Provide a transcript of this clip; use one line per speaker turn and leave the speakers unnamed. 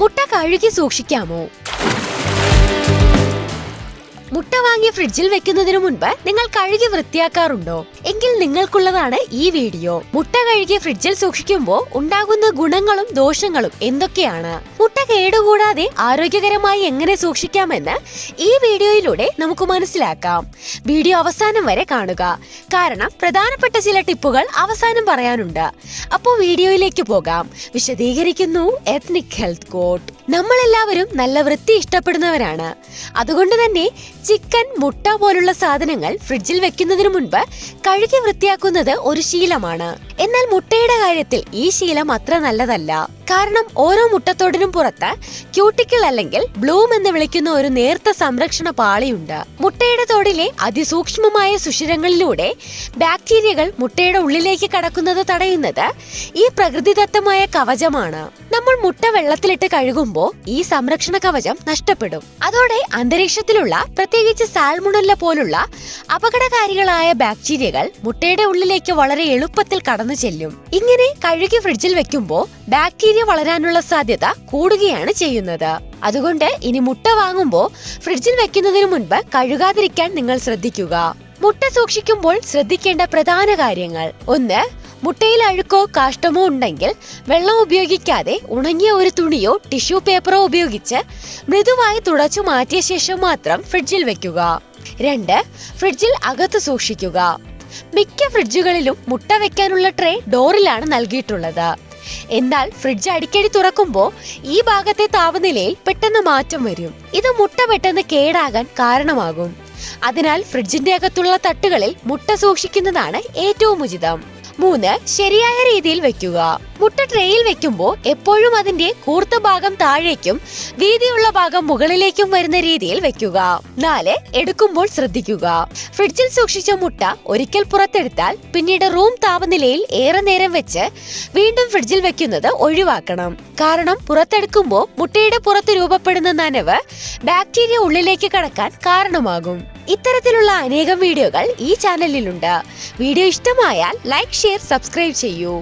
മുട്ട കഴുകി സൂക്ഷിക്കാമോ? മുട്ട വാങ്ങി ഫ്രിഡ്ജിൽ വെക്കുന്നതിന് മുൻപ് നിങ്ങൾ കഴുകി വൃത്തിയാക്കാറുണ്ടോ? എങ്കിൽ നിങ്ങൾക്കുള്ളതാണ് ഈ വീഡിയോ. മുട്ട കഴുകി ഫ്രിഡ്ജിൽ സൂക്ഷിക്കുമ്പോൾ ഉണ്ടാകുന്ന ഗുണങ്ങളും ദോഷങ്ങളും എന്തൊക്കെയാണ്? മുട്ട കേടുകൂടാതെ ആരോഗ്യകരമായി എങ്ങനെ സൂക്ഷിക്കാമെന്ന് ഈ വീഡിയോയിലൂടെ നമുക്ക് മനസ്സിലാക്കാം. വീഡിയോ അവസാനം വരെ കാണുക. കാരണം പ്രധാനപ്പെട്ട ചില ടിപ്പുകൾ അവസാനം പറയാനുണ്ട്. അപ്പോൾ വീഡിയോയിലേക്ക് പോകാം. വിശദീകരിക്കുന്നു എത്നിക് ഹെൽത്ത് കോട്ട് നമ്മളെല്ലാവരും നല്ല വൃത്തി ഇഷ്ടപ്പെടുന്നവരാണ്. അതുകൊണ്ട് തന്നെ ചിക്കൻ മുട്ട പോലുള്ള സാധനങ്ങൾ ഫ്രിഡ്ജിൽ വെക്കുന്നതിന് മുൻപ് കഴുകി വൃത്തിയാക്കുന്നത് ഒരു ശീലമാണ്. എന്നാൽ മുട്ടയുടെ കാര്യത്തിൽ ഈ ശീലം അത്ര നല്ലതല്ല. കാരണം ഓരോ മുട്ടത്തോടിനും പുറത്ത് ക്യൂട്ടിക്കിൾ അല്ലെങ്കിൽ ബ്ലൂം എന്ന് വിളിക്കുന്ന ഒരു നേർത്ത സംരക്ഷണ പാളിയുണ്ട്. മുട്ടയുടെ തോടിലെ അതിസൂക്ഷ്മമായ സുഷിരങ്ങളിലൂടെ ബാക്ടീരിയകൾ മുട്ടയുടെ ഉള്ളിലേക്ക് കടക്കുന്നത് തടയുന്നത് ഈ പ്രകൃതിദത്തമായ കവചമാണ്. നമ്മൾ മുട്ട വെള്ളത്തിലിട്ട് കഴുകുമ്പോൾ ഈ സംരക്ഷണ കവചം നഷ്ടപ്പെടും. അതോടെ അന്തരീക്ഷത്തിലുള്ള പ്രത്യേകിച്ച് സാൽമുണല്ല പോലുള്ള അപകടകാരികളായ ബാക്ടീരിയകൾ മുട്ടയുടെ ഉള്ളിലേക്ക് വളരെ എളുപ്പത്തിൽ കടന്നു ചെല്ലും ഇങ്ങനെ കഴുകി ഫ്രിഡ്ജിൽ വെക്കുമ്പോൾ ബാക്ടീരിയ വളരാനുള്ള സാധ്യത കൂടുകയാണ് ചെയ്യുന്നത്. അതുകൊണ്ട് ഇനി മുട്ട വാങ്ങുമ്പോൾ ഫ്രിഡ്ജിൽ വെക്കുന്നതിന് മുൻപ് കഴുകാതിരിക്കാൻ നിങ്ങൾ ശ്രദ്ധിക്കുക. മുട്ട സൂക്ഷിക്കുമ്പോൾ ശ്രദ്ധിക്കേണ്ട പ്രധാന കാര്യങ്ങൾ. ഒന്ന് മുട്ടയിൽ അഴുക്കോ കാഷ്ടമോ ഉണ്ടെങ്കിൽ വെള്ളം ഉപയോഗിക്കാതെ ഉണങ്ങിയ ഒരു തുണിയോ ടിഷ്യൂ പേപ്പറോ ഉപയോഗിച്ച് മൃദുവായി തുടച്ചു മാറ്റിയ ശേഷം മാത്രം ഫ്രിഡ്ജിൽ വെക്കുക. രണ്ട് ഫ്രിഡ്ജിൽ അകത്ത് സൂക്ഷിക്കുക. മിക്ക ഫ്രിഡ്ജുകളിലും മുട്ട വെക്കാനുള്ള ട്രേ ഡോറിലാണ് നൽകിയിട്ടുള്ളത്. എന്നാൽ ഫ്രിഡ്ജ് അടിക്കടി തുറക്കുമ്പോൾ ഈ ഭാഗത്തെ താപനിലയിൽ പെട്ടെന്ന് മാറ്റം വരും. ഇത് മുട്ട പെട്ടെന്ന് കേടാകാൻ കാരണമാകും. അതിനാൽ ഫ്രിഡ്ജിന്റെ അകത്തുള്ള തട്ടുകളിൽ മുട്ട സൂക്ഷിക്കുന്നതാണ് ഏറ്റവും ഉചിതം. മൂന്ന് ശരിയായ രീതിയിൽ വെക്കുക. മുട്ട ട്രേയിൽ വെക്കുമ്പോൾ എപ്പോഴും അതിന്റെ കൂർത്ത ഭാഗം താഴേക്കും വീതിയുള്ള ഭാഗം മുകളിലേക്കും വരുന്ന രീതിയിൽ വെക്കുക. നാല് എടുക്കുമ്പോൾ ശ്രദ്ധിക്കുക. ഫ്രിഡ്ജിൽ സൂക്ഷിച്ച മുട്ട ഒരിക്കൽ പുറത്തെടുത്താൽ പിന്നീട് റൂം താപനിലയിൽ ഏറെ നേരം വെച്ച് വീണ്ടും ഫ്രിഡ്ജിൽ വെക്കുന്നത് ഒഴിവാക്കണം. കാരണം പുറത്തെടുക്കുമ്പോൾ മുട്ടയുടെ പുറത്ത് രൂപപ്പെടുന്ന നനവ് ബാക്ടീരിയ ഉള്ളിലേക്ക് കടക്കാൻ കാരണമാകും. ഇത്തരത്തിലുള്ള അനേകം വീഡിയോകൾ ഈ ചാനലിലുണ്ട്. വീഡിയോ ഇഷ്ടമായാൽ ലൈക്ക് ഷെയർ സബ്സ്ക്രൈബ് ചെയ്യൂ.